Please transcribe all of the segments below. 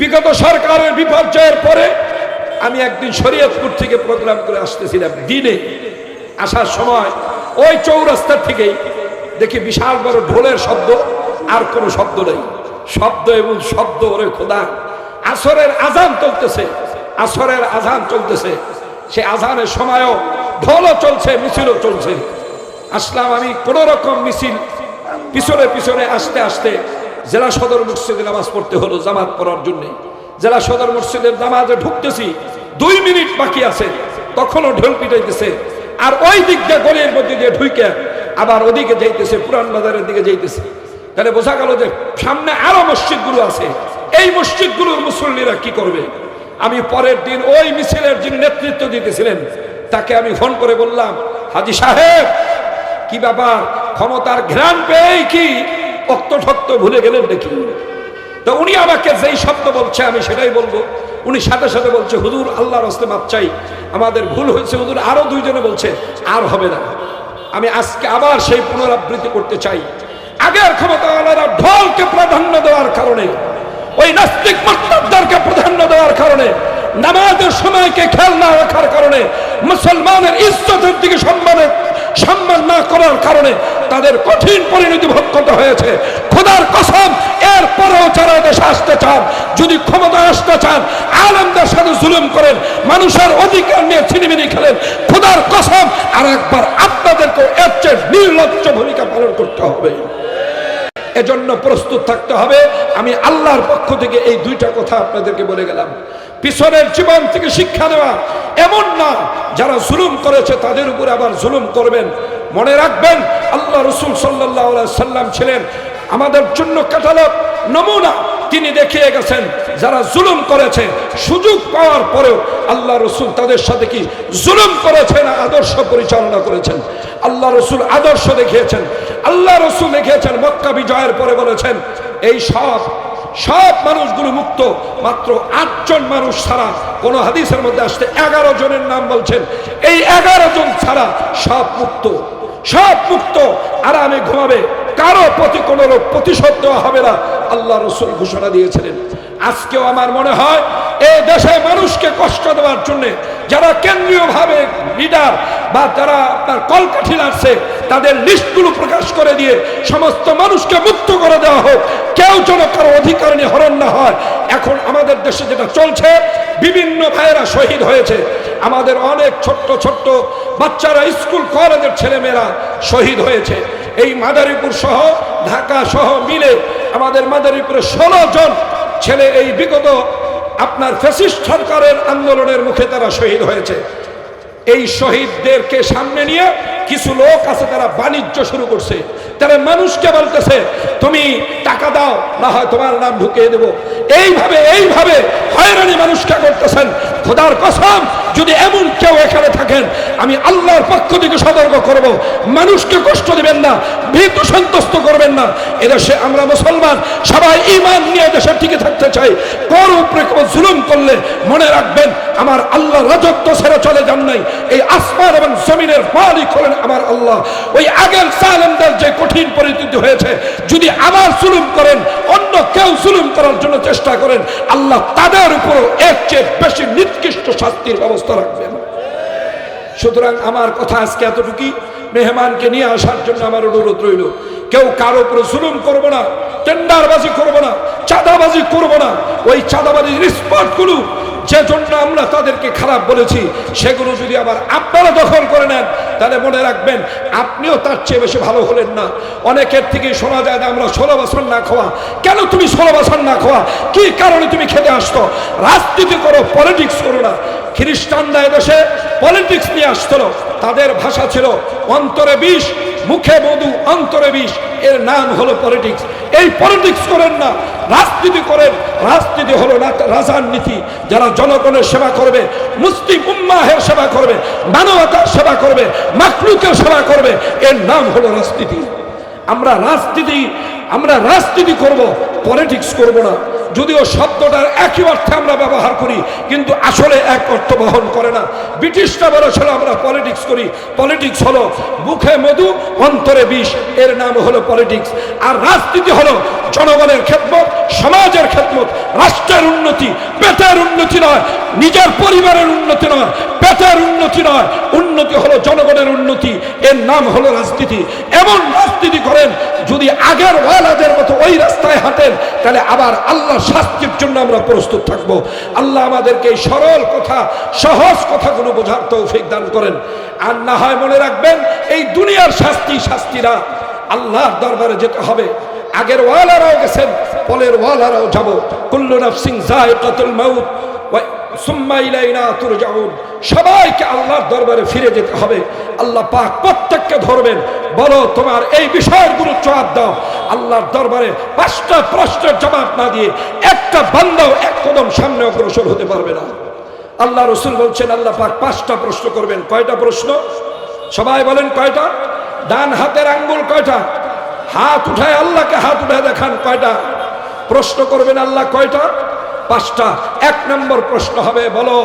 বিগত সরকারের বিপর্যয়ের পরে আমি একদিন শরীয়তপুর থেকে প্রোগ্রাম করে আসতেছিলাম দিনে। আসার সময় ওই চৌরাস্তার থেকেই দেখি বিশাল বড় ঢোলের শব্দ, আর কোনো শব্দ নেই। শব্দ এবং শব্দ ওরে খোদা। আসরের আজান চলতেছে, আসরের আজান চলতেছে। সে আজানের সময়ও ঢোলও চলছে, মিছিলও চলছে। আসলাম আমি কোন রকম মিছিল পিছনে পিছনে আসতে আসতে জেলা সদর মসজিদে নামাজ পড়তে হলো জামাত পড়ার জন্য। জেলা সদর মসজিদের নামাজে ঢুকতেছি, দুই মিনিট বাকি আছে, তখনও ঢোল পিটাইতেছে। আর ওই দিক দিয়ে গলির মধ্যে দিয়ে ঢুইকে আবার ওদিকে যাইতেছে, পুরান বাজারের দিকে যাইতেছে। তাহলে বোঝা গেল যে সামনে আরও মসজিদগুলো আছে। এই মসজিদগুলোর মুসল্লিরা কি করবে? আমি পরের দিন ওই মিছিলের যিনি নেতৃত্ব দিতেছিলেন, তাকে আমি ফোন করে বললাম, হাজি সাহেব, কি ব্যাপার? ক্ষমতার ঘ্রাণ পেয়েই কি অক্ত ঠক্ত ভুলে গেলেন নাকি তো উনি আমাকে যেই শব্দ বলছে, আমি সেটাই বলব। উনি সাথে সাথে বলছে, হুজুর, আল্লাহর হস্তে মাপ চাই। আমাদের ভুল হয়েছে, হুজুর। আরও দুইজনে বলছে, আর হবে না। আমি আজকে আবার সেই পুনরাবৃত্তি করতে চাই। আগের ক্ষমতাওয়ালারা ঢোলকে প্রাধান্য দেওয়ার কারণে, ওই নাস্তিক মক্তাবদারকে প্রাধান্য দেওয়ার কারণে, নামাজের সময়কে খেয়াল না রাখার কারণে, মুসলমানের ইজ্জতের দিকে সম্মানের সম্মান না করার কারণে তাদের কঠিন পরিণতি ভোগ করতে হয়েছে। খোদার কসম, এরপরেও যারা দেশে আসতে চান, যদি ক্ষমতা আসতে চান, আলমদের সাথে জুলুম করেন, মানুষের অধিকার নিয়ে ছিনিমিনি খেলেন, খোদার কসম আর একবার আপনাদেরকে এর চেয়ে নির্লজ্জ ভূমিকা পালন করতে হবে। এজন্য প্রস্তুত থাকতে হবে। আমি আল্লাহর পক্ষ থেকে এই দুইটা কথা আপনাদেরকে বলে গেলাম। পিছনের জীবন থেকে শিক্ষা নেওয়া এমন না। যারা জুলুম করেছে, তাদের উপরে আবার জুলুম করবেন। মনে রাখবেন, আল্লাহ রসুল সাল্লাহ সাল্লাম ছিলেন আমাদের জন্য কাটালক নমুনা। তিনি দেখিয়ে গেছেন, যারা জুলুম করেছে, সুযোগ পাওয়ার পরেও আল্লাহ রসুল তাদের সাথে কি জুলুম করেছেন আদর্শ পরিচালনা করেছেন? আল্লাহ রসুল আদর্শ দেখিয়েছেন। আল্লাহ রসুল দেখিয়েছেন, মক্কা বিজয়ের পরে বলেছেন, এই সব সব মানুষগুলো মুক্ত, মাত্র আটজন মানুষ ছাড়া কোন হাদিসের মধ্যে আসতে এগারো জনের নাম বলছেন। এই এগারো জন ছাড়া সব মুক্ত সব মুক্ত। আরামে ঘুমাবে, কারও প্রতি কোন রোগ প্রতিশোধ দেওয়া হবে না, আল্লাহ রসুল ঘোষণা দিয়েছিলেন। আজকেও আমার মনে হয়, এই দেশে মানুষকে কষ্ট দেওয়ার জন্য যারা কেন্দ্রীয়ভাবে লিডার বা যারা আপনার কলকাঠি লাগছে তাদের লিস্টগুলো প্রকাশ করে দিয়ে সমস্ত মানুষকে মুক্ত করে দেওয়া হোক। কেউ যেন কারও অধিকার নিয়ে হরণ না হয়। এখন আমাদের দেশে যেটা চলছে, বিভিন্ন ভাইয়েরা শহীদ হয়েছে। আমাদের অনেক ছোট্ট ছোট্ট বাচ্চারা, স্কুল কলেজের ছেলেমেয়েরা শহীদ হয়েছে। এই মাদারীপুর সহ, ঢাকা সহ মিলে আমাদের মাদারীপুরে ষোলো জন ছেলে এই বিগত আপনার ফ্যাসিস্ট সরকারের আন্দোলনের মুখে তারা শহীদ হয়েছে। এই শহীদদেরকে সামনে নিয়ে কিছু লোক আছে তারা বাণিজ্য শুরু করছে। তারা মানুষকে বলতেছে, তুমি টাকা দাও, না হয় তোমার নাম ঢুকিয়ে দেবো। এইভাবে এইভাবে হয়রানি মানুষকে করতেছেন। খোদার কসম যদি এমন কেউ এখানে থাকেন, আমি আল্লাহর পক্ষ থেকে সতর্ক করব। মানুষকে কষ্ট দেবেন না, ভীতু সন্তুষ্ট করবেন না। এদেশে আমরা মুসলমান, সবাই ইমান নিয়ে দেশে টিকে থাকতে চাই। কর উপরে কেউ জুলুম করলে মনে রাখবেন, আমার আল্লাহ রাজত্ব ছেড়ে চলে যান নাই। এই আসমান এবং জমিনের মালিক হলেন আমার আল্লাহ। ওই আগের সালেমদের যে কঠিন পরিস্থিতি হয়েছে, যদি আবার জুলুম করেন, অন্য কেউ জুলুম করার জন্য চেষ্টা করেন, আল্লাহ তাদের উপর এর চেয়ে বেশি নিকৃষ্ট শাস্তির ব্যবস্থা রাখবেন। সুতরাং আমার কথা আজকে এতটুকুই। মেহমানকে নিয়ে আসার জন্য আমার অনুরোধ রইল। কেউ কারও উপরে জুলুম করব না, টেন্ডারবাজি করব না, চাঁদাবাজি করব না। ওই চাঁদাবাজির স্পটগুলো যে জন্য আমরা তাদেরকে খারাপ বলেছি, সেগুলো যদি আবার আপনারা দখল করে নেন, তাহলে মনে রাখবেন আপনিও তার চেয়ে বেশি ভালো হলেন না। অনেকের থেকে শোনা যায় যে আমরা ষোলো বছর না খাওয়া। কেন তুমি ষোলো বছর না খাওয়া? কি কারণে তুমি খেতে আসতো রাজনীতি করো, পলিটিক্স করো না। খ্রিস্টানরা এদেশে পলিটিক্স নিয়ে আসছিল। তাদের ভাষা ছিল অন্তরে বিষ, মুখে মধু, অন্তরে বিষ। এর নাম হলো পলিটিক্স এই পলিটিক্স করেন না, রাজনীতি করেন। রাজনীতি হলো রাজার নীতি। যারা জনগণের সেবা করবে, মুসলিম উম্মাহের সেবা করবে, মানবতার সেবা করবে মাকলুকের সেবা করবে, এর নাম হলো রাজনীতি। আমরা রাজনীতি আমরা রাজনীতি করব পলিটিক্স করব না। যদিও শব্দটার একই অর্থে আমরা ব্যবহার করি, কিন্তু আসলে এক অর্থ বহন করে না। ব্রিটিশরা বলেছিল, আমরা পলিটিক্স করি। পলিটিক্স হলো মুখে মধু, অন্তরে বিষ। এর নাম হলো পলিটিক্স আর রাজনীতি হলো জনগণের খেদমত, সমাজের খেদমত। রাষ্ট্রের উন্নতি, পেটের উন্নতি নয়, নিজের পরিবারের উন্নতি নয়, পেটের উন্নতি নয়। উন্নতি হলো জনগণের উন্নতি। এর নাম হলো রাজনীতি। এমন রাজনীতি করেন, যদি আগের ওয়ালাদের মতো ওই রাস্তায় হাঁটেন, তাহলে আবার আল্লাহ শাস্তির জন্য আমরা প্রস্তুত থাকব। আল্লাহ আমাদেরকে এই সরল কথা, সহজ কথাগুলো বোঝার তৌফিক দান করেন। আর না হয় মনে রাখবেন, এই দুনিয়ার শাস্তি শাস্তিরা আল্লাহর দরবারে যেতে হবে। আগের ওয়ালারাও গেছেন পলের ওয়ালারাও যাব। কুল্লু নাফসিং জায়কাতুল মাউত। সবাইকে আল্লাহর দরবারে ফিরে যেতে হবে। আল্লাহ পাক প্রত্যেককে ধরবেন। বলো, তোমার এই বিষয়গুলো জবাব দাও। আল্লাহর দরবারে পাঁচটা প্রশ্নের জবাব না দিয়ে একটা বান্দাও এক কদম সামনে অগ্রসর হতে পারবে না। আল্লাহ রসুল বলছেন, আল্লাহ পাক পাঁচটা প্রশ্ন করবেন। কয়টা প্রশ্ন? সবাই বলেন কয়টা? ডান হাতের আঙ্গুল কয়টা? হাত উঠায় আল্লাহকে হাত উঠায় দেখান কয়টা? প্রশ্ন করবেন আল্লাহ কয়টা? পাঁচটা, এক নম্বর প্রশ্ন হবে, বলো,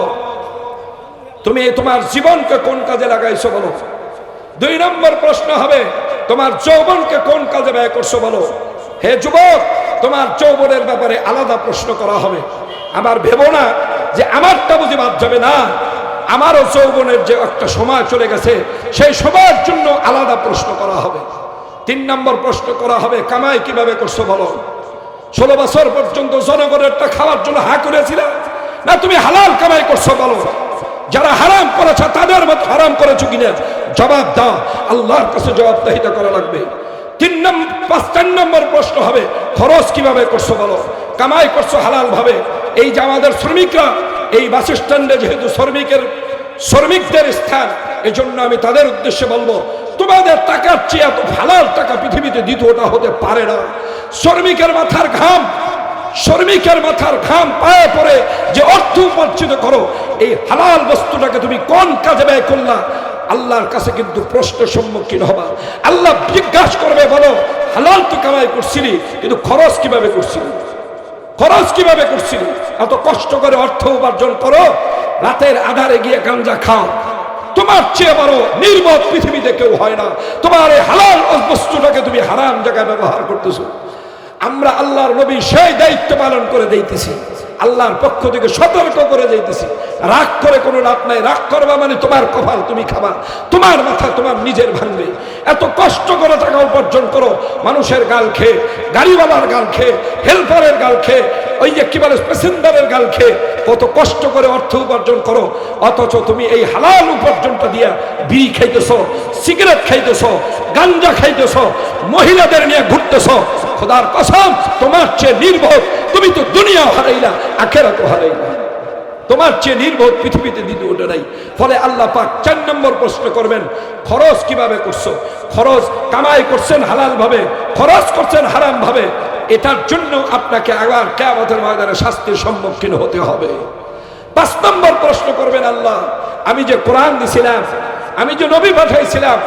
তুমি তোমার জীবনকে কোন কাজে লাগাইছো, বলো। দুই নম্বর প্রশ্ন হবে, তোমার যৌবনকে কোন কাজে ব্যয় করছ, বলো। হে যুবক, তোমার যৌবনের ব্যাপারে আলাদা প্রশ্ন করা হবে। আমার ভেবো না যে আমারটা বুঝি বাদ যাবে না। আমারও যৌবনের যে একটা সময় চলে গেছে, সেই সময়ের জন্য আলাদা প্রশ্ন করা হবে। তিন নম্বর প্রশ্ন করা হবে, কামাই কীভাবে করছ, বলো। ষোলো বছর পর্যন্ত জনগণেরটা খাওয়ার জন্য হা করেছিল? না, তুমি হালাল কামাই করছ বলো। যারা হারাম করেছে, তাদের মতো হারাম করেছ কিনা? জবাব দাও। আল্লাহর কাছে জবাবদাহিতা করা লাগবে। তিন নম্বর পাঁচ, চার নম্বর প্রশ্ন হবে, খরচ কীভাবে করছ বলো? কামাই করছ হালাল ভাবে এই যে আমাদের শ্রমিকরা, এই বাস স্ট্যান্ডে যেহেতু শ্রমিকের, শ্রমিকদের স্থান এই জন্য আমি তাদের উদ্দেশ্যে বলব তোমাদের টাকার চেয়ে এত হালাল টাকা পৃথিবীতে দিত ওটা হতে পারে না। শ্রমিকের মাথার ঘাম, শ্রমিকের মাথার ঘাম পায়ে পড়ে যে অর্থ উপার্জিত করো, এই হালাল বস্তুটাকে তুমি কোন কাজে ব্যয় করলা? আল্লাহর কাছে কিন্তু প্রশ্নের সম্মুখীন হবা। আল্লাহ জিজ্ঞাসা করবে, বলো, হালাল তো কামাই করছিলি, কিন্তু খরচ কীভাবে করছিলি? খরচ কীভাবে করছিলি? এত কষ্ট করে অর্থ উপার্জন করো, রাতের আধারে গিয়ে গাঞ্জা খাও। তোমার চেয়ে বড় নির্বোধ পৃথিবীতে কেউ হয় না। তোমার এই হালাল বস্তুটাকে তুমি হারাম জায়গায় ব্যবহার করতেছো। আমরা আল্লাহর নবী সেই দায়িত্ব পালন করে দিতেছি। আল্লাহর পক্ষ থেকে সতর্ক করে দিতেছি রাগ করে কোনো লাভ নাই। রাগ করবা মানে তোমার কপাল তুমি খাবা। তোমার মাথা তোমার নিজের ভাঙবে। এত কষ্ট করে টাকা উপার্জন করো, মানুষের গাল খেয়ে, গাড়িওয়ালার গাল খেয়ে হেল্পারের গাল খেয়ে, ওই যে কি বলে, প্যাসেঞ্জারের গাল খেয়ে কত কষ্ট করে অর্থ উপার্জন করো। অথচ তুমি এই হালাল উপার্জনটা দিয়া বিড়ি খাইতেছ, সিগারেট খাইতেছ, গাঞ্জা খাইতেছ, মহিলাদের নিয়ে ঘুরতেছ খোদার কসম, তোমার চেয়ে নির্ভর তুমি তো দুনিয়া হারাইলা আখেরা তো হারাইলা। তোমার চেয়ে নির্ভর পৃথিবীতে দ্বিতীয়টা নাই। ফলে আল্লাহ পাক চার নম্বর প্রশ্ন করবেন, খরচ কীভাবে করছ? খরচ কামাই করছেন হালাল ভাবে খরচ করছেন হারাম ভাবে এটার জন্য আপনাকে আবার কেয়ামতের ময়দানে শাস্তির সম্মুখীন হতে হবে। পাঁচ নম্বর প্রশ্ন করবেন আল্লাহ, আমি যে কোরআন দিছিলাম, আমি যে নবী পাঠাইছিলাম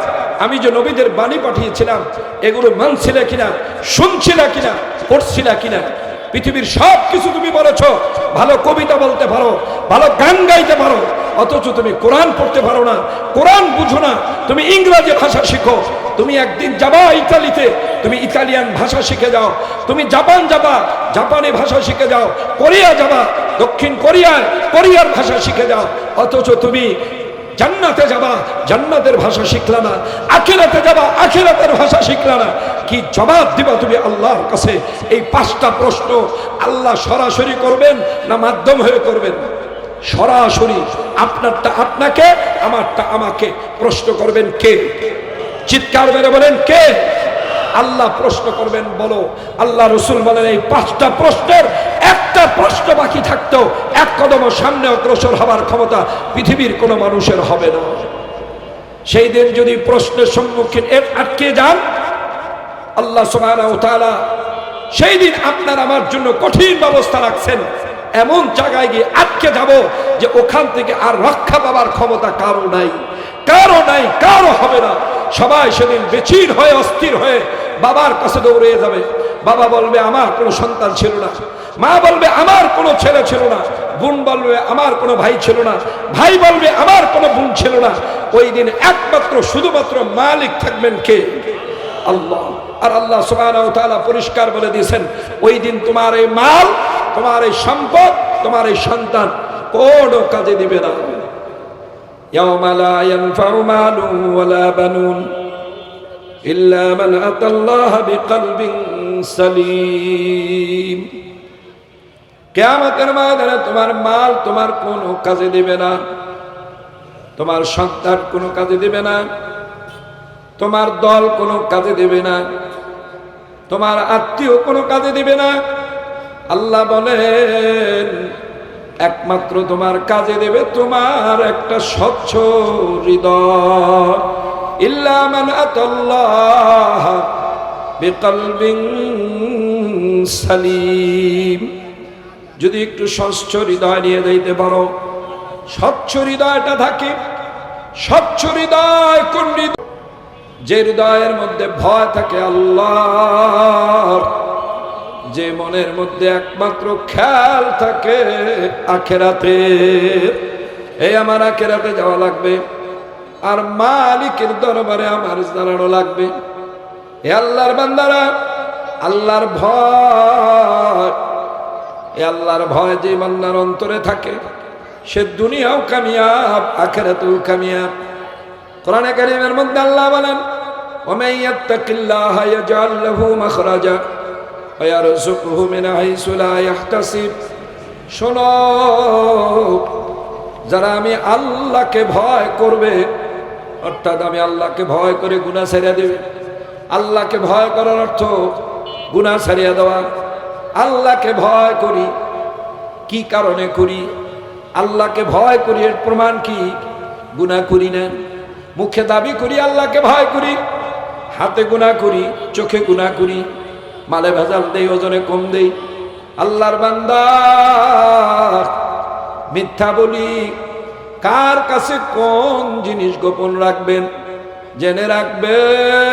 আমি যে নবীদের বাণী পাঠিয়েছিলাম, এগুলো মানছিল কিনা, শুনছিল কিনা, পড়ছিল কিনা? পৃথিবীর সব কিছু তুমি বলেছ, ভালো কবিতা বলতে পারো, ভালো গান গাইতে পারো, অথচ তুমি কোরআন পড়তে পারো না, কোরআন বুঝো না, তুমি ইংরাজি ভাষা শিখো, তুমি একদিন যাবা ইতালিতে, তুমি ইতালিয়ান ভাষা শিখে যাও, তুমি জাপান যাবা, জাপানি ভাষা শিখে যাও, কোরিয়া যাবা, দক্ষিণ কোরিয়ায় কোরিয়ার ভাষা শিখে যাও, অথচ তুমি জান্নাতে যাবা, জান্নাতের ভাষা শিখলা না, আখেরাতে যাবা, আখেরাতের ভাষা শিখলা না। কি জবাব দিবা তুমি আল্লাহর কাছে? এই পাঁচটা প্রশ্ন আল্লাহ সরাসরি করবেন না মাধ্যম হয়ে করবেন? সরাসরি আপনারটা আপনাকে, আমারটা আমাকে প্রশ্ন করবেন কে? চিৎকার মেরে বলেন কে? আল্লাহ প্রশ্ন করবেন, বলো। আল্লাহ রসুল বলেন, এই পাঁচটা প্রশ্নের একটা প্রশ্ন বাকি থাকতো কদম সামনে অগ্রসর হবার ক্ষমতা পৃথিবীর কোনো মানুষের হবে না। সেই দিন যদি প্রশ্নের সম্মুখীন এর আটকে যান, আল্লাহ তাআলা সেই দিন আপনার আমার জন্য কঠিন ব্যবস্থা রাখছেন। এমন জায়গায় গিয়ে আটকে যাব যে ওখান থেকে আর রক্ষা পাবার ক্ষমতা কারও নাই। কারও নাই, কারও হবে না। সবাই সেদিন বেচির হয়ে, অস্থির হয়ে বাবার কাছে দৌড়ে যাবে। বাবা বলবে, আমার কোনো সন্তান ছিল না। মা বলবে, আমার কোনো ছেলে ছিল না। বোন বলবে, আমার কোনো ভাই ছিল না। ভাই বলবে, আমার কোনো বোন ছিল না। ওই দিন একমাত্র, শুধুমাত্র মালিক থাকবেন কে? আল্লাহ। আর আল্লাহ সুবাহ পরিষ্কার বলে দিয়েছেন, ওই দিন তোমার এই মাল, তোমার এই সম্পদ, তোমার এই সন্তান কোনো কাজে দিবে না। ইল্লা মান আতাল্লাহ বিকলবিন সালিম। কেয়ামতের ময়দানে তোমার মাল তোমার কোনো কাজে দিবে না। তোমার সন্তান কোনো কাজে দিবে না। তোমার দল কোনো কাজে দেবে না। তোমার আত্মীয় কোনো কাজে দিবে না। আল্লাহ বলেন, একমাত্র তোমার কাজে দেবে তোমার একটা স্বচ্ছ হৃদয়। সালিম। যদি একটু স্বচ্ছ হৃদয় নিয়ে যাইতে পারো। স্বচ্ছ হৃদয়টা থাকে। স্বচ্ছ হৃদয় হৃদয়? যে হৃদয়ের মধ্যে ভয় থাকে আল্লাহ যে মনের মধ্যে একমাত্র খেয়াল থাকে আখেরাতে এই আমার আখেরাতে যাওয়া লাগবে। আর মালিকের দরবারে আমার দাঁড়ানো লাগবে। এ আল্লাহর বান্দারা, আল্লাহর ভয় এ আল্লাহর ভয় যে বান্দার অন্তরে থাকে, সে দুনিয়াও কামিয়াব, আখেরাতেও কামিয়াব। কোরআনে কারিমের মধ্যে আল্লাহ বলেন শোনো, যারা আমি আল্লাহকে ভয় করবে, অর্থাৎ আমি আল্লাহকে ভয় করে গুণা সারিয়া দেবে। আল্লাহকে ভয় করার অর্থ গুণা সারিয়া দেওয়া। আল্লাহকে ভয় করি। কি কারণে করি? আল্লাহকে ভয় করি, এর প্রমাণ কি? গুণা করি না। মুখে দাবি করি, আল্লাহকে ভয় করি। হাতে গুণা করি, চোখে গুণা করি। মালে ভেজাল দেই, ওজনে কম দেই। আল্লাহর বান্দা, মিথ্যা বলি। কার কাছে কোন জিনিস গোপন রাখবেন? জেনে রাখবেন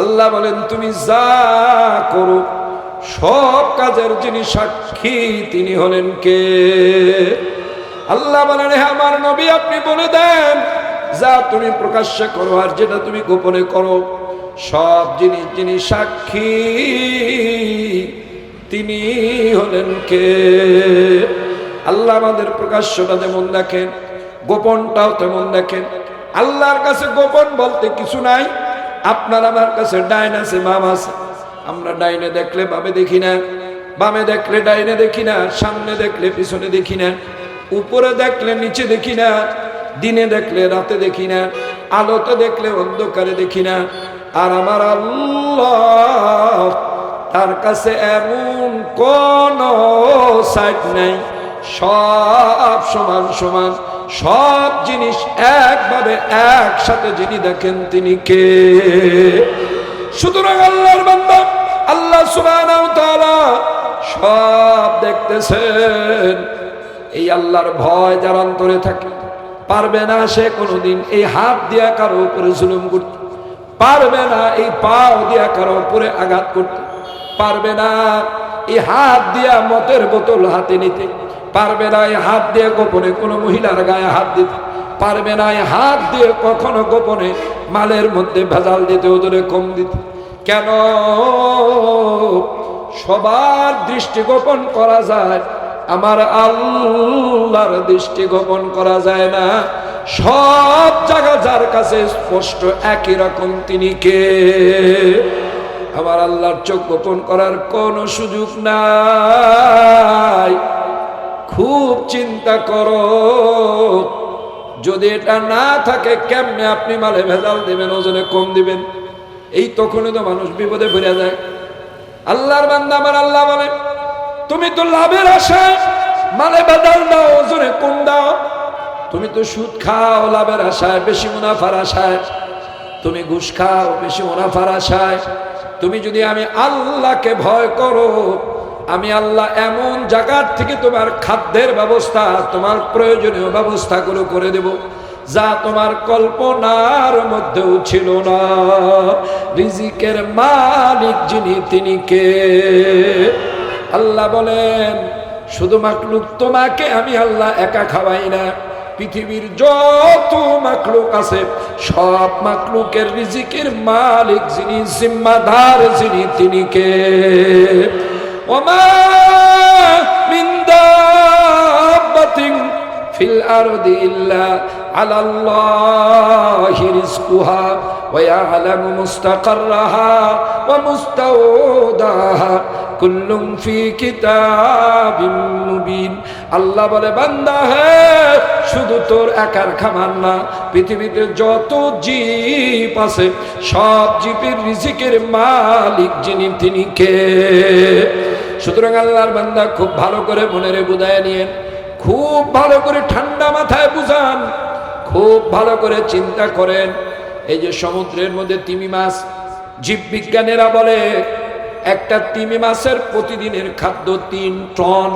আল্লাহ বলেন, তুমি যা করো, সব কাজের যিনি সাক্ষী, তিনি হলেন কে? আল্লাহ বলেন হ্যাঁ আমার নবী, আপনি বলে দেন, যা তুমি প্রকাশ্যে করো আর যেটা তুমি গোপনে করো, সব জিনিস যিনি সাক্ষী, তিনি হলেন কে? আল্লাহ আমাদের প্রকাশ্যটা যেমন দেখেন, গোপনটাও তেমন দেখেন। আল্লাহর কাছে গোপন বলতে কিছু নাই। আপনার আমার কাছে ডাইন আছে, বাম আছে। আমরা ডাইনে দেখলে বামে দেখি না, বামে দেখলে ডাইনে দেখি না, সামনে দেখলে পিছনে দেখি না, উপরে দেখলে নিচে দেখি না, দিনে দেখলে রাতে দেখি না, আলোতে দেখলে অন্ধকারে দেখি না। আর আমার আল্লাহ তার কাছে এমন কোন সাইড নাই, সব সমান সমান। সব জিনিস একভাবে একসাথে যিনি দেখেন তিনি কে? সুতরাং আল্লাহর বান্দা, আল্লাহ সুবহানাহু সব দেখতেছেন। এই আল্লাহর ভয় যার অন্তরে থাকে, পারবে না সে কোনোদিন এই হাত দিয়া কারও উপরে জুলুম করতে, পারবে না এই পাও দিয়া কারও উপরে আঘাত করতে, পারবে না এই হাত দিয়া মতের বোতল হাতে নিতে। পারবে না হাত দিয়ে গোপনে, কোনো মহিলার গায়ে হাত দিতে পারবে না হাত দিয়ে কখনো গোপনে মালের মধ্যে ভেজাল দিতে, ওজনে কম দিতে। কেন? সবার দৃষ্টি গোপন করা যায়, আমার আল্লাহর দৃষ্টি গোপন করা যায় না। সব জায়গা যার কাছে স্পষ্ট একই রকম, তিনি কে? আমার আল্লাহর চোখ গোপন করার কোনো সুযোগ নাই। খুব চিন্তা করো। যদি এটা না থাকে, কেমনে আপনি মালে ভেজাল দিবেন, ওজনে কম দিবেন? এই তখনই তো মানুষ বিপদে ফিরে যায়। আল্লাহর বান্দা আমার আল্লাহ বলে, তুমি তো লাভের আশায় মালে বাদাল দাও, ওজনে কম দাও। তুমি তো সুদ খাও, লাভের আশায়, বেশি মুনাফার আশায়। তুমি ঘুষ খাও, বেশি মুনাফার আশায়। তুমি যদি আমি আল্লাহকে ভয় করো আমি আল্লাহ এমন জায়গার থেকে তোমার খাদ্যের ব্যবস্থা, তোমার প্রয়োজনীয় ব্যবস্থাগুলো করে দেব যা তোমার কল্পনার মধ্যেও ছিল না। রিজিকের মালিক যিনি, তিনি কে? আল্লাহ বলেন, শুধু মাকলুক তোমাকে আমি আল্লাহ একা খাওয়াই না। পৃথিবীর যত মাকলুক আছে, সব মাকলুকের রিজিকের মালিক যিনি, জিম্মাদার যিনি, তিনি কে? ওমা মিন দাব্বাতিন ফিল আরদি ইল্লা আলাল্লাহি রিজকুহা ওয়া ইয়ালামু মুস্তাকাররাহা ওয়া মুস্তাওদাহা কুল্লুম ফি কিতাবিম মুবিন। আল্লাহ বলে, বান্দা, হে, শুধু তোর একার খাবার না, পৃথিবীতে যত জীব আছে, সব জীবের রিজিকের মালিক যিনি, তিনি কে? সুতরাং আল্লাহর বান্দা খুব ভালো করে মনের বুঝায় নিয়েন খুব ভালো করে ঠান্ডা মাথায় বুঝান, খুব ভালো করে চিন্তা করেন। এই যে সমুদ্রের মধ্যে তিমি মাছ, জীববিজ্ঞানীরা বলে, একটা তিমি মাছের প্রতিদিনের খাদ্য তিন টন,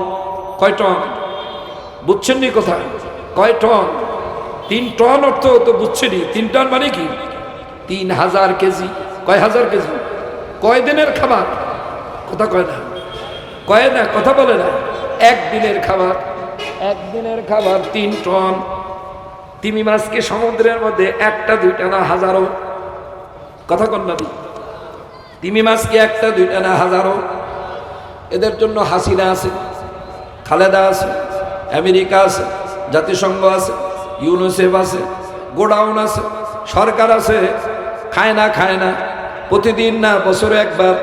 কয় টন? বুঝছেন নি কোথায় কয় টন? তিন টন অর্থ তো বুঝছেনি তিন টন মানে কি? তিন হাজার কেজি। কয় হাজার কেজি? কয় দিনের খাবার? কথা কয় না। কয় না, কথা বলে না। একদিনের খাবার একদিনের খাবার তিন টন। তিমি মাছকে সমুদ্রের মধ্যে একটা, দুইটা না, হাজারো। কথা কন না তিমি মাছকে একটা, দুইটা না, হাজারো। এদের জন্য হাসিনা আছে, খালেদা আছে, আমেরিকা আছে, জাতিসংঘ আছে, ইউনিসেফ আছে, গোডাউন আছে, সরকার আছে, খায় না খায় না, প্রতিদিন না, বছরে একবার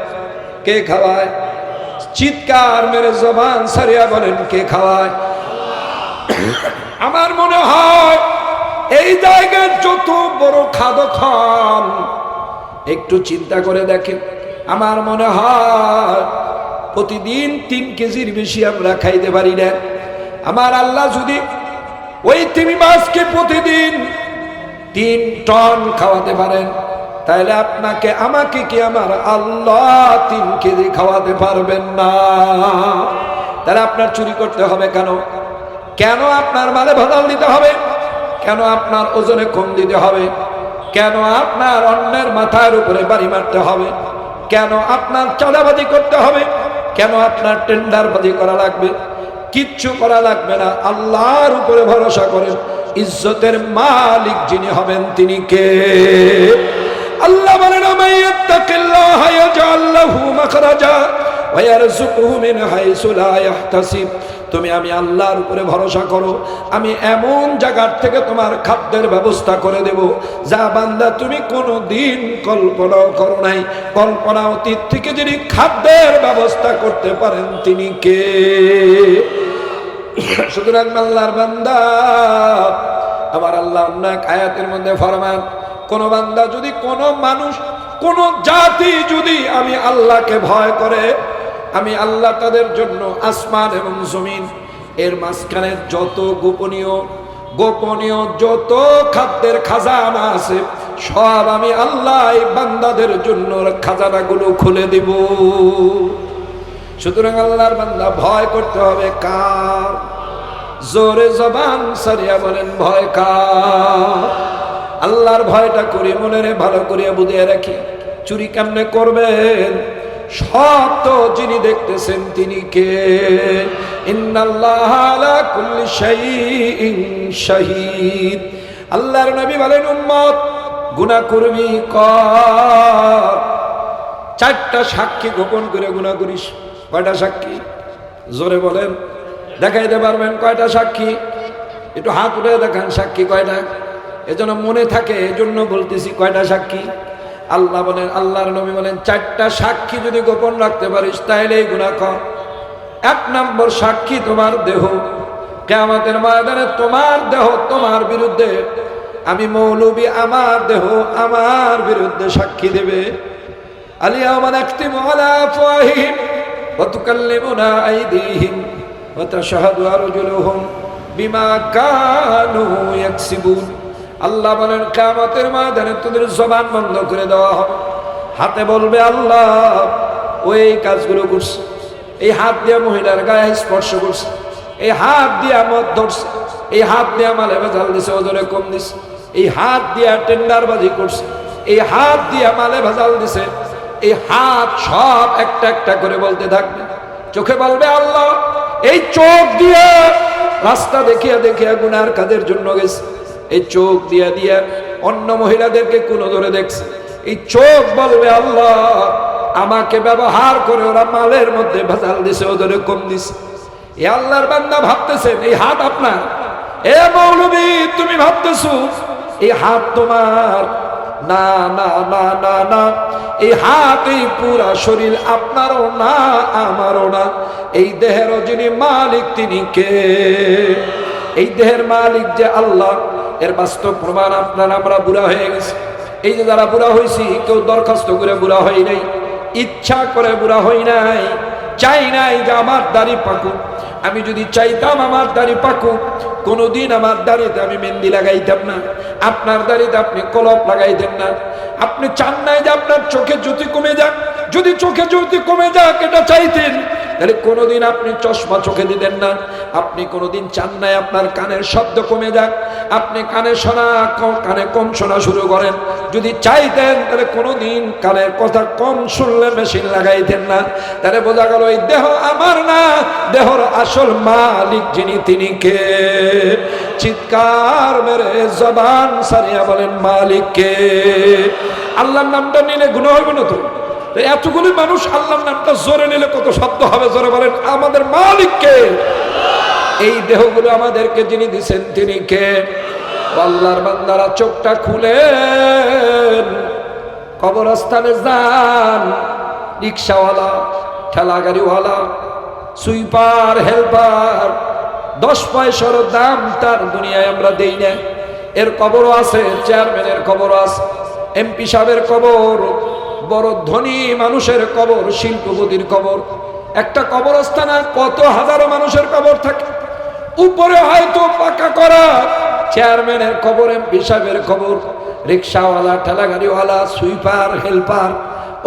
কে খাওয়ায় চিৎকার মেরে জবান সারিয়া বলেন, কে খাওয়ায়? আমার মনে হয় এই জায়গার যত বড় খাদ্য খান, একটু চিন্তা করে দেখেন। আমার মনে হয় প্রতিদিন তিন কেজির বেশি আমরা খাইতে পারি না। আমার আল্লাহ যদি ওই তিমি মাছকে প্রতিদিন তিন টন খাওয়াতে পারেন। তাহলে আপনাকে, আমাকে কি আমার আল্লাহ তিন কেজি খাওয়াতে পারবেন না? তাহলে আপনার চুরি করতে হবে কেন? কেন আপনার মালে ভদাল দিতে হবে? কেন আপনার ওজনে কম দিতে হবে? কেন আপনার অন্যের মাথার উপরে বাড়ি মারতে হবে? কেন আপনার চাঁদাবাদি করতে হবে? কেন আপনার টেন্ডারবাদি করা লাগবে? কিচ্ছু করা লাগবে না। আল্লাহর উপরে ভরসা করেন। ইজ্জতের মালিক যিনি হবেন তিনি কে? আল্লাহ বলেন হাইসু তুমি আমি আল্লাহর উপরে ভরসা করো, আমি এমন জায়গার থেকে তোমার খাদ্যের ব্যবস্থা করে দেব, যা বান্দা তুমি কোনো দিন কল্পনাও করো নাই। কল্পনা অতীত থেকে যিনি খাদ্যের ব্যবস্থা করতে পারেন, তিনি কে? সুতরাং আল্লাহর বান্দা, আমার আল্লাহ অন্য এক আয়াতের মধ্যে ফরমান কোন বান্দা যদি, কোন মানুষ, কোন জাতি যদি আমি আল্লাহকে ভয় করে, আমি আল্লাহ তাদের জন্য আসমান এবং জমিন, এর মাঝখানে যত গোপনীয় গোপনীয় যত খাদ্যের খাজানা আছে, সব আমি আল্লাহ বান্দাদের জন্য খাজানাগুলো খুলে দিব। সুতরাং আল্লাহর বান্দা ভয় করতে হবে, কার? জোরে জবান সারিয়া বলেন, ভয় কার? আল্লাহর ভয়টা করি মনে রে ভালো করিয়া বুঝিয়ে রাখি। চুরি কেমনে করবেন? সব তো যিনি দেখতেছেন তিনি কে? শাহিদ। আল্লাহর নবী বলেন, উম্মত, গুনাহ করবি, কর। চারটা সাক্ষী গোপন করে গুনাহ করিস। কয়টা সাক্ষী? জোরে বলেন। দেখাইতে পারবেন কয়টা সাক্ষী? একটু হাত উঠে দেখান সাক্ষী কয়টা? এজন্য মনে থাকে এজন্য বলতেছি কয়টা সাক্ষী আল্লাহ বলেন আল্লাহর নবী বলেন চারটা সাক্ষী যদি গোপন রাখতে পারিস তাহলে এই গুণা কর এক নম্বর সাক্ষী তোমার দেহ কেয়ামতের ময়দানে তোমার দেহ তোমার বিরুদ্ধে আমি মৌলবী আমার দেহ আমার বিরুদ্ধে সাক্ষী দেবে আলিয়া মান একটি মহালা ফাহিম وتكلمنا أيديهم وتشهد أرجلهم بما كانوا يكسبون আল্লাহ বলেন কামতের ময়দানে তোদের জবান বন্ধ করে দেওয়া হবে। হাতে বলবে, আল্লাহ ওই কাজগুলো করছে। এই হাত দিয়ে মহিলার গায়ে স্পর্শ করছে। এই হাত দিয়ে মদ ধরছে। এই হাত দিয়ে মালে ভেজাল দিছে ওজনে কম দিছে। এই হাত দিয়ে টেন্ডারবাজি করছে। এই হাত দিয়ে মালে ভেজাল দিছে। এই হাত সব একটা একটা করে বলতে থাকবে। চোখে বলবে, আল্লাহ, এই চোখ দিয়ে রাস্তা দেখিয়া দেখিয়া গুনার কাদের জন্য গেছে। এই চোখ দিয়া দিয়া অন্য মহিলাদেরকে কোনো ধরে দেখছে। এই চোখ বলবে, আল্লাহ, আমাকে ব্যবহার করে ওরা মালের মধ্যে ভেজাল দিছে ওদের কম দিছে। এ আল্লাহর বান্দা ভাবতেছেন, এই হাত আপনার? এ মৌলবী, তুমি ভাবতেছো, এই হাত তোমার? না না না না না, এই হাত এই পুরা শরীর আপনারও না, আমারও না। এই দেহেরও যিনি মালিক, তিনি কে? এই দেহের মালিক যে আল্লাহ এর বাস্তব প্রমাণ আপনার, আমরা বুড়া হয়ে গেছি। এই যে যারা বুড়া হয়েছি কেউ দরখাস্ত করে বুড়া হয় নাই, ইচ্ছা করে বুড়া হই নাই, চাই নাই যে আমার দাড়ি পাকুক। আমি যদি চাইতাম আমার দাড়ি পাকুক কোনোদিন আমার দাড়িতে আমি মেহেন্দি লাগাইতাম না। আপনার দাড়িতে আপনি কলপ লাগাইতেন না। আপনি চান নাই যে আপনার চোখে জ্যোতি কমে যাক। যদি চোখে জ্যোতি কমে যাক, এটা চাইতেন। তাহলে কোনোদিন আপনি চশমা চোখে দিতেন না। আপনি কোনোদিন চান নাই আপনার কানের শব্দ কমে যাক। আপনি কানে শোনা কানে কম শোনা শুরু করেন। যদি চাইতেন, তাহলে কোনোদিন কানের কথা কম শুনলে মেশিন লাগাইতেন না। তাহলে বোঝা গেল, এই দেহ আমার না। দেহর আসল মালিক যিনি, তিনি কে? চিৎকার মেরে জবান সারিয়া বলেন মালিক কে আল্লাহর নামটা নিলে গুণ হইব না তো। এতগুলি মানুষ আল্লাহর নামটা জোরে নিলে কত শব্দ হবে? জোরে বলেন, আমাদের মালিককে? এই দেহগুলো আমাদেরকে যিনি দিছেন, তিনি কে? আল্লাহর বান্দারা চোখটা খুলেন, কবরস্থানে যান, রিক্সাওয়ালা ঠেলা গাড়িওয়ালা সুইপার, হেল্পার দশ পয়সার দাম তার দুনিয়ায় আমরা দেই না। এর কবরও আছে, চেয়ারম্যানের কবরও আছে, এমপি সাহেবের কবর, বড় ধনী মানুষের কবর, শিল্পপতির কবর। একটা কবরস্থানে কত হাজারো মানুষের কবর থাকে। উপরে হয়তো পাকা করা, চেয়ারম্যানের কবর, এমপি সাহেবের কবর, রিক্সাওয়ালা, ঠেলাগাড়িওয়ালা, সুইপার, হেল্পার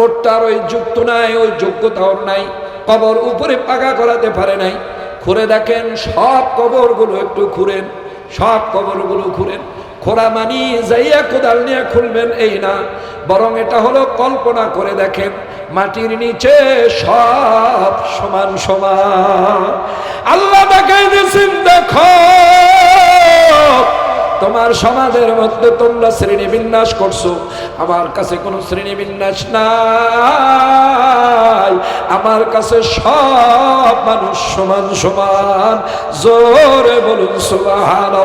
ওর তার ওই যুক্ত নাই, ওই যোগ্যতা ওর নাই, কবর উপরে পাকা করাতে পারে নাই। খুঁড়ে দেখেন, সব কবরগুলো একটু খুঁড়েন সব কবরগুলো খুঁড়েন খোরা মানি যাইয়া কোদাল নিয়ে খুলবেন, এই না, বরং এটা হলো কল্পনা করে দেখেন, মাটির নিচে সব সমান সমান। আল্লাহ দেখাই দেখো তোমার সমাজের মধ্যে তোমরা শ্রেণি বিন্যাস করছ। আমার কাছে কোনো শ্রেণি বিন্যাস নাই। আমার কাছে সব মানুষ সমান সমান। জোরে বলুন সুবাহান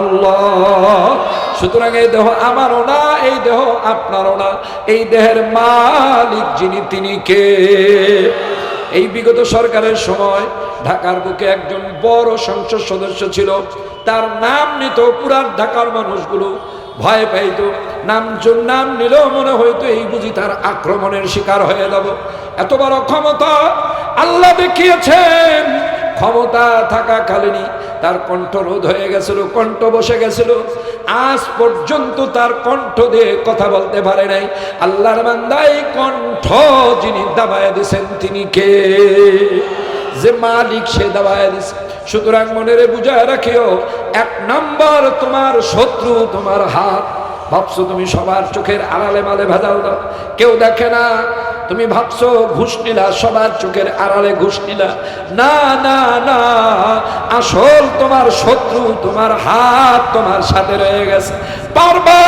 সুতরাং এই দেহ আমারও না, এই দেহ আপনারও না। এই দেহের মালিক যিনি, তিনি কে? এই বিগত সরকারের সময় ঢাকার বুকে একজন বড় সংসদ সদস্য ছিল। তার নাম নিত পুরান ঢাকার মানুষগুলো। ভয় পাইত, নাম নাম নিলেও মনে হইতো এই বুঝি তার আক্রমণের শিকার হয়ে যাব। এত বড় ক্ষমতা আল্লাহ দেখিয়েছেন। ক্ষমতা থাকা কালীনই তার কণ্ঠ রোধ হয়ে গেছিল, কণ্ঠ বসে গেছিল। আজ পর্যন্ত তার কণ্ঠ দিয়ে কথা বলতে পারে নাই। আল্লাহর বান্দাই কণ্ঠ যিনি দাবায় দিছেন, তিনি কে? যে মালিক সে দাবায় দিছে। সুতরাং মনেরে বুঝায় রাখিও, এক নম্বর তোমার শত্রু, তোমার হাত। ভাবছ তুমি সবার চোখের আড়ালে মালে ভেজাল দাও। কেউ দেখে না তুমি ভাবছ ঘুষ নিলা সবার চোখের আড়ালে ঘুষ নিলা না না না, আসল তোমার শত্রু, তোমার হাত তোমার সাথে রয়ে গেছে। পারবা?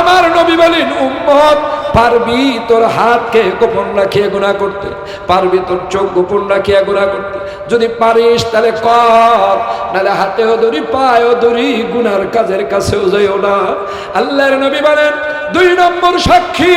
আমার নবী বলেন, উম্মত, পারবি তোর হাতকে গোপন রাখিয়ে গুণা করতে, পারবি তোর চোখ গোপন রাখিয়া গুণা করতে। যদি পারিস তাহলে কর, নাহলে হাতেও দড়ি পায়েও দড়ি গুনার কাজের কাছেও যাইও না। আল্লাহর নবী বলেন, দুই নম্বর সাক্ষী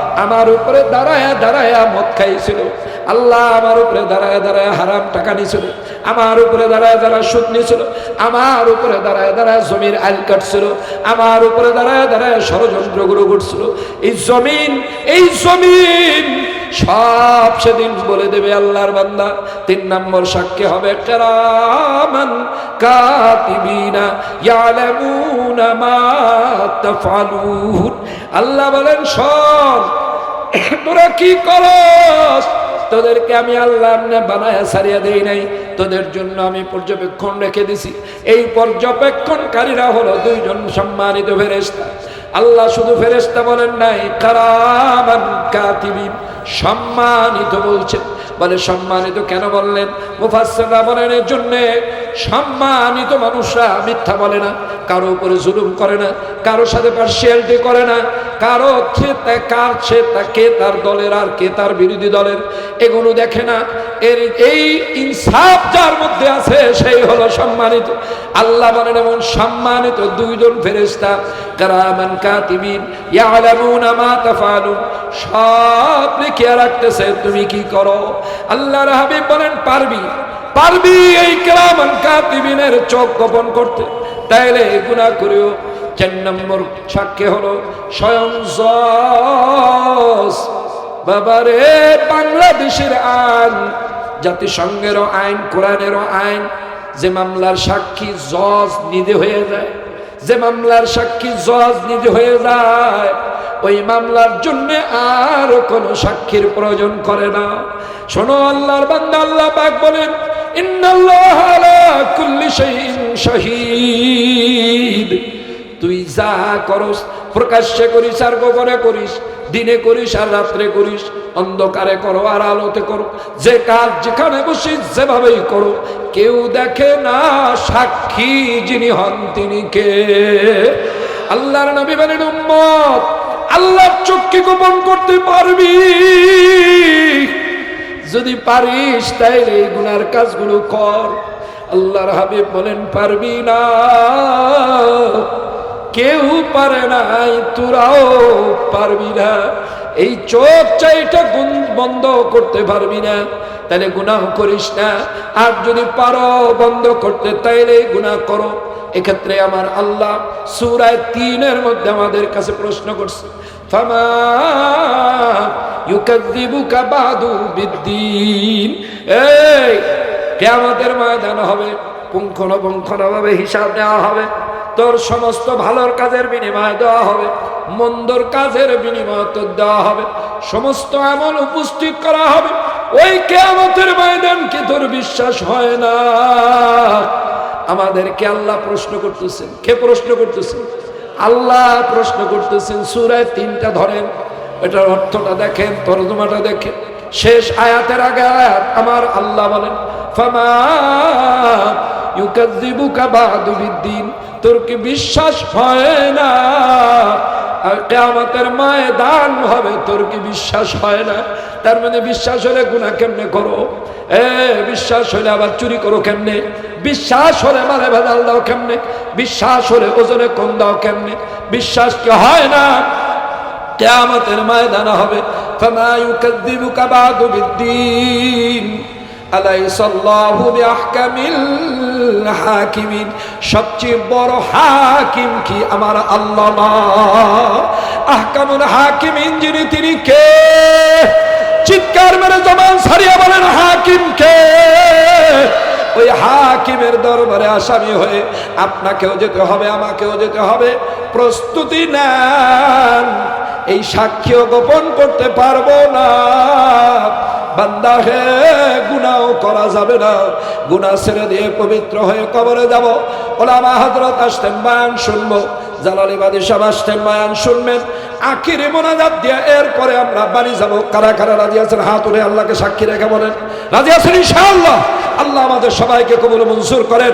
আমার উপরে দাঁড়ায় দাঁড়ায় মদ খাইছিল। আল্লাহ আমার উপরে দাঁড়ায় দাঁড়ায় হারাম টাকা নিছিল আমার উপরে দাঁড়ায় দাঁড়ায় সুদ নিছিল আমার উপরে দাঁড়ায় দাঁড়ায় জমির আইল কাটছিল, আমার উপরে দাঁড়ায় দাঁড়ায় ষড়যন্ত্রগুলো ঘটছিল এই জমিন এই জমিন সব সেদিন বলে দেবে আল্লাহর বান্দা, তিন নম্বর সাক্ষী হবে কেরামান কাতিবিনা ইয়ালামুনা মা তাফআলুন। আল্লাহ বলেন, শোন, তোরা কি করস? তোদেরকে আমি আল্লাহ বানায় সারিয়া দেই নাই। তোদের জন্য আমি পর্যবেক্ষণ রেখে দিছি। এই পর্যবেক্ষণকারীরা হলো দুইজন সম্মানিত ফেরেস্তা আল্লাহ শুধু ফেরেস্তা বলেন নাই, কারামান কাতিবিন, সম্মানিত বলছেন। বলে সম্মানিত কেন বললেন? মুফাসসিররা বলেন এর জন্য সম্মানিত মানুষরা মিথ্যা বলে না, কারও উপরে জুলুম করে না, কারও সাথে পার্সিয়ালিটি করে না, কারও কার সে কে তার দলের আর কে তার বিরোধী দলের, এগুলো দেখে না। এর এই ইনসাফ যার মধ্যে আছে, সেই হলো সম্মানিত। আল্লাহ বলেন এমন সম্মানিত দুইজন ফেরেশতা, কারামান কাতিবিন, ইয়ালামুনা মা তাফালুন। সব লিখিয়া রাখতেছে, তুমি কি করো? আল্লাহর হাবিব বলেন, পারবি। পারবি এই কেরামান কাতিবিনের চোখ গোপন করতে। তাইলে গুনাহ করিও। চার নম্বর সাক্ষী হলো স্বয়ং বাবারে, বাংলাদেশের আইন, জাতিসংঘেরও আইন, কোরআনেরও আইন, যে মামলার সাক্ষী জজ নিজে হয়ে যায়। যে মামলার সাক্ষী জজ নিজে হয়ে যায়, ওই মামলার জন্য আর কোনো সাক্ষীর প্রয়োজন করে না। শোনো আল্লাহর বান্দা, আল্লাহ পাক বলেন কুল্লি তুই যা করস প্রকাশ্যে করিস আর গোপনে করিস, দিনে করিস আর রাত্রে করিস, অন্ধকারে করো আর আলোতে করো, যে কাজ যেখানে বসিস যেভাবেই করো, কেউ দেখে না সাক্ষী যিনি হন তিনি কে? আল্লাহর নবী বলেন, উম্মত, আল্লাহর চোখকে গোপন করতে পারবি। যদি পারিস তাইলে এই গুনার কাজগুলো কর। আল্লাহর হাবিব বলেন, পারবি না। কেউ পারে নাই, তোরাও পারবি না। এই চোখ চাইটা বন্ধ করতে পারবি না। তাহলে গুনাহ করিস না। আর যদি পারো বন্ধ করতে, তাইলে গুনাহ করো। এক্ষেত্রে আমার আল্লাহ সুরায় তিনের মধ্যে আমাদের কাছে প্রশ্ন করছে কেয়ামতের ময়দান হবে। পুঙ্খানুপুঙ্খানুভাবে হিসাব নেওয়া হবে। তোর সমস্ত ভালোর কাজের বিনিময় দেওয়া হবে, মন্দর কাজের বিনিময় তোর দেওয়া হবে, সমস্ত আমল উপস্থিত করা হবে। ওই কেয়ামতের ময়দান কি তোর বিশ্বাস হয় না? আমাদেরকে আল্লাহ প্রশ্ন করতেছেন। কে প্রশ্ন করতেছেন? আল্লাহ প্রশ্ন করতেছেন, সুরায় তিনটা ধরেন। এটার অর্থটা দেখেন, তরজমাটা দেখেন। শেষ আয়াতের আগে আয়াত, আমার আল্লাহ বলেন, ফামা ইউকাযযিবুকা বাদু বিদ্দিন, তোর কি বিশ্বাস হয় না? কেয়ামতের ময়দান হবে, তোর কি বিশ্বাস হয় না? তার মানে বিশ্বাস হলে গুনাহ কেমনে করো? এ, বিশ্বাস হলে আবার চুরি করো কেমনে? বিশ্বাস হলে মারে ভেজাল দাও কেমনে? বিশ্বাস হলে ওজনে কম দাও কেমনে? বিশ্বাস কি হয় না? কেয়ামতের ময়দান হবে, ফামা ইউকাযযিবুকা বাদু বিদ্দিন। হাকিমিন। সবচেয়ে বড় হাকিম কি আমার আল্লাহ আহকামুল হাকিমিন যিনি, তিনি কে? চিৎকার মেরে জবান সারিয়া বলেন, হাকিম কে? ওই হাকিমের দরবারে আসামি হয়ে আপনাকেও যেতে হবে, আমাকেও যেতে হবে। প্রস্তুতি নেন। এই সাক্ষীও গোপন করতে পারব না। বান্দা হে গুনাও করা যাবে না। গুনা ছেড়ে দিয়ে পবিত্র হয়ে কবরে যাব। ওলামা হজরত আসতেন, বায়ান শুনব। জালালিবাদী সাহেব আসতেন, বায়ান শুনবেন। আখিরে মোনাজাত দিয়ে এরপরে আমরা বাড়ি যাব। কারা কারা রাজি আছেন? হাত উঠে আল্লাহকে সাক্ষী রেখে বলেন, রাজি আছেন ইনশাআল্লাহ। আল্লাহ আমাদের সবাইকে কবুল মঞ্জুর করেন।